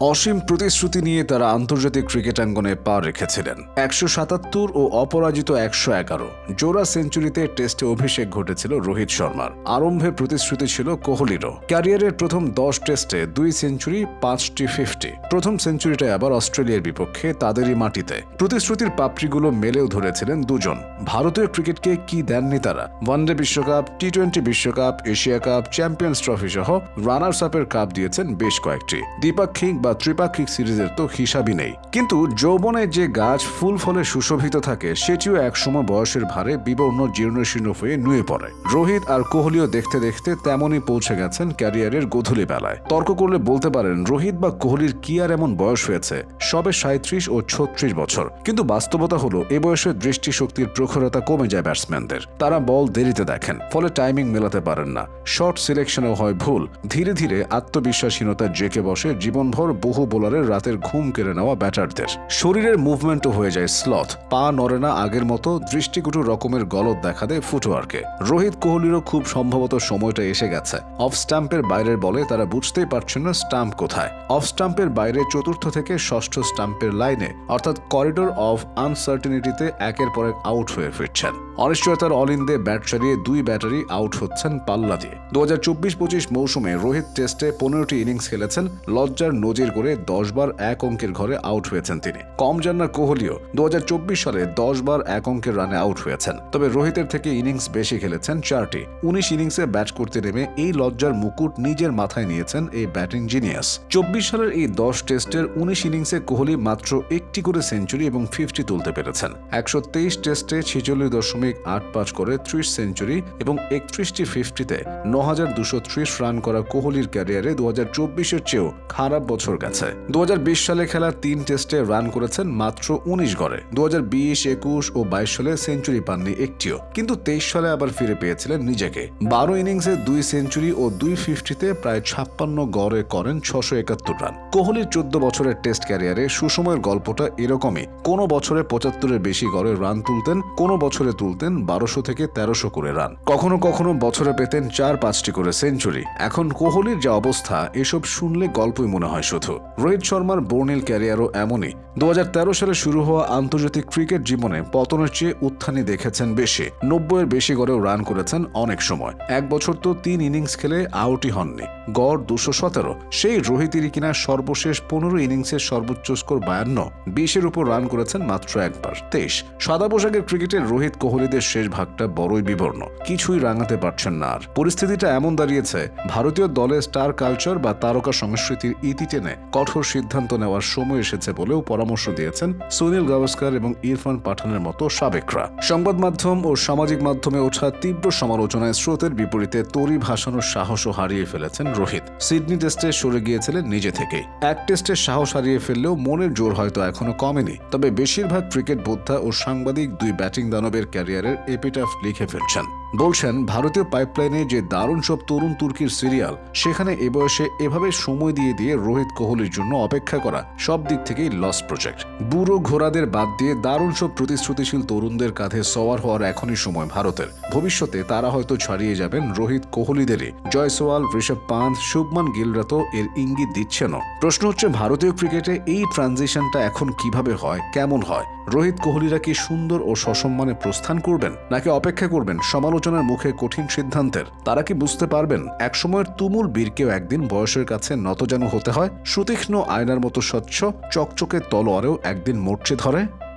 অসীম প্রতিশ্রুতি নিয়ে তারা আন্তর্জাতিক ক্রিকেটাঙ্গনে পা রেখেছিলেন। একশো সাতাত্তর ও অপরাজিত একশো এগারো। জোড়া সেঞ্চুরিতে টেস্টে অভিষেক ঘটেছিল রোহিত শর্মার। আরম্ভে প্রতিশ্রুতি ছিল কোহলিরও। ক্যারিয়ারের প্রথম দশ টেস্টে দুই সেঞ্চুরি, পাঁচটি ফিফটি। প্রথম সেঞ্চুরিটা আবার অস্ট্রেলিয়ার বিপক্ষে তাদেরই মাটিতে। প্রতিশ্রুতির পাপড়িগুলো মেলেও ধরেছিলেন দুজন। ভারতীয় ক্রিকেটকে কি দেননি তারা? ওয়ানডে বিশ্বকাপ টি টোয়েন্টি বিশ্বকাপ, এশিয়া কাপ, চ্যাম্পিয়ন্স ট্রফি সহ রানার্স আপের কাপ দিয়েছেন বেশ কয়েকটি। দ্বিপাক্ষিক বা ত্রিপাক্ষিক সিরিজের তো হিসাবই নেই। কিন্তু যৌবনে যে গাছ ফুল ফলে সুশোভিত থাকে, সেটিও একসময় বয়সের ভারে বিবর্ণ জীর্ণশীর্ণ হয়ে নুয়ে পড়ে। রোহিত আর কোহলিও দেখতে দেখতে তেমনই পৌঁছে গেছেন ক্যারিয়ারের গধূলি বেলায়। তর্ক করলে বলতে পারেন, রোহিত বা কোহলির কি আর এমন বয়স হয়েছে? সবে সাঁত্রিশ ও ছত্রিশ বছর। কিন্তু বাস্তবতা হলো, এ বয়সে দৃষ্টিশক্তির প্রখরতা কমে যায় ব্যাটসম্যানদের। তারা বল দেরিতে দেখেন, ফলে টাইমিং মেলাতে পারেন না। শর্ট সিলেকশনেও হয় ভুল। ধীরে ধীরে আত্মবিশ্বাসহীনতা জেকে বসে, জীবনভর বহু বোলারের রাতের ঘুম কেড়ে নেওয়া ব্যাটারদের শরীরের মুভমেন্টও হয়ে যায় স্লথ পা নড়ে না আগের মতো দৃষ্টিকটু রকমের গলত দেখা দেয় ফুটওয়ার্কে রোহিত কোহলিরও খুব সম্ভবত সময়টা এসে গেছে। অফ স্টাম্পের বাইরের বলে তারা বুঝতেই পারছেন না স্টাম্প কোথায়। অফ স্টাম্পের বাইরে চতুর্থ থেকে ষষ্ঠ স্টাম্পের লাইনে অর্থাৎ করিডোর অফ আনসার্টিনিটিতে একের পর এক আউট হয়ে ফিরছেন। অনিশ্চয়তার অলিন্দে ব্যাট চালিয়ে দুই ব্যাটারি আউট হচ্ছেন পাল্লা দিয়ে। দু হাজার চব্বিশ পঁচিশ মৌসুমে রোহিত টেস্টে পনেরোটি ইনিংস খেলেছেন, লজ্জার নজির করে দশ বার এক অঙ্কের ঘরে আউট হয়েছেন তিনি। কম না কোহলিও দু সালে দশ বার এক অঙ্কের রানে আউট হয়েছেন। তবে রোহিতের থেকে ইনিংস বেশি খেলেছেন চারটি। উনিশ ইনিংসে ব্যাট করতে নেমে এই লজ্জার মুকুট নিজের মাথায় নিয়েছেন এই ব্যাটিং জিনিয়াস চব্বিশ সালের এই দশ টেস্টের উনিশ ইনিংসে কোহলি মাত্র একটি করে সেঞ্চুরি এবং ফিফটি তুলতে পেরেছেন। একশো তেইশ টেস্টে ছেচল্লিশ দশমিক আট পাঁচ করে ত্রিশ সেঞ্চুরি এবং একত্রিশটি ফিফটিতে ন হাজার দুশো ত্রিশ রান করা কোহলির ক্যারিয়ারে দু হাজার চব্বিশের চেয়েও খারাপ বছর গেছে দু সালে খেলা তিন টেস্টে রান করেছেন মাত্র উনিশ গড়ে। দু হাজার বিশ, একুশ ও বাইশ সালে সেঞ্চুরি পাননি একটিও। কিন্তু তেইশ সালে আবার ফিরে পেয়েছিলেন নিজেকে। বারো ইনিংসে দুই সেঞ্চুরি ও দুই ফিফটিতে প্রায় ছাপ্পান্ন গড়ে করেন ছশো একাত্তর রান। কোহলির চোদ্দ বছরের টেস্ট ক্যারিয়ারে সুসময়ের গল্পটা এরকমই। কোনো বছরে পঁচাত্তরের বেশি গড়ে রান তুলতেন, কোনো বছরে তুলতেন বারোশো থেকে তেরোশো করে রান। কখনো কখনো বছরে পেতেন চার পাঁচটি করে সেঞ্চুরি। এখন কোহলির যা অবস্থা, এসব শুনলে গল্পই মনে হয় শুধু। রোহিত শর্মার বর্ণিল ক্যারিয়ারও এমনই। দু হাজার তেরো সালে শুরু হওয়া আন্তর্জাতিক ক্রিকেট জীবনে পতনের চেয়ে উত্থানই দেখেছেন বেশি। নব্বইয়ের বেশি গড়েও রান করেছেন অনেক সময়। এক বছর তো তিন ইনিংস খেলে আউটই হননি। গড় দুশো সতেরো। সেই রোহিতেরই কিনা সর্বশেষ পনেরো ইনিংসের সর্বোচ্চ স্কোর বায়ান্ন। বিশের উপর রান করেছেন মাত্র একবার। তেইশ। সাদা পোশাকের ক্রিকেটের রোহিত কোহলিদের শেষ ভাগটা বড়ই বিবর্ণ। কিছুই রাঙাতে পারছেন না আর। পরিস্থিতিটা এমন দাঁড়িয়েছে, ভারতীয় দলে স্টার কালচার বা তারকা সংস্কৃতির ইতি টেনে কঠোর সিদ্ধান্ত নেওয়ার সময় এসেছে বলেও পরামর্শ দিয়েছেন সুনীল গাভাস্কার এবং ইরফান পাঠানের মতো সাবেকরা। সংবাদ মাধ্যম ও সামাজিক মাধ্যমে ওঠা তীব্র সমালোচনায় স্রোতের বিপরীতে তরি ভাসানোর সাহসও হারিয়ে ফেলেছেন রোহিত। সিডনি টেস্টে সরে গিয়েছিলেন নিজে থেকেই। এক টেস্টে সাহস হারিয়ে ফেললেও মনের জোর হয়তো এখনও কমেনি। তবে বেশিরভাগ ক্রিকেট বোদ্ধা ও সাংবাদিক দুই ব্যাটিং দানবের ক্যারিয়ারের এপিটাফ লিখে ফেলছেন। বলছেন, ভারতীয় পাইপলাইনে যে দারুণ সব তরুণ তুর্কির সিরিয়াল সেখানে এ বয়সে এভাবে সময় দিয়ে দিয়ে রোহিত কোহলির জন্য অপেক্ষা করা সব দিক থেকেই লস প্রজেক্ট বুড়ো ঘোড়াদের বাদ দিয়ে দারুণ সব প্রতিশ্রুতিশীল তরুণদের কাঁধে সওয়ার হওয়ার এখনই সময় ভারতের। ভবিষ্যতে তারা হয়তো ছাড়িয়ে যাবেন রোহিত কোহলিদেরই। জয়সওয়াল, ঋষভ পান্থ শুভমান গিলরা তো এর ইঙ্গিত দিচ্ছেনও। প্রশ্ন হচ্ছে, ভারতীয় ক্রিকেটে এই ট্রানজিশনটা এখন কীভাবে হয়, কেমন হয়? রোহিত কোহলিরা কি সুন্দর ও সসম্মানে প্রস্থান করবেন, নাকি অপেক্ষা করবেন সমালোচনার মুখে কঠিন সিদ্ধান্তের। তারা কি বুঝতে পারবেন? একসময়ের তুমুল বীরকেও একদিন বয়সের কাছে নত যেন হতে হয়। সুতীক্ষ্ণ আয়নার মতো স্বচ্ছ, চকচকে তলোয়ারেও একদিন মরচে ধরে।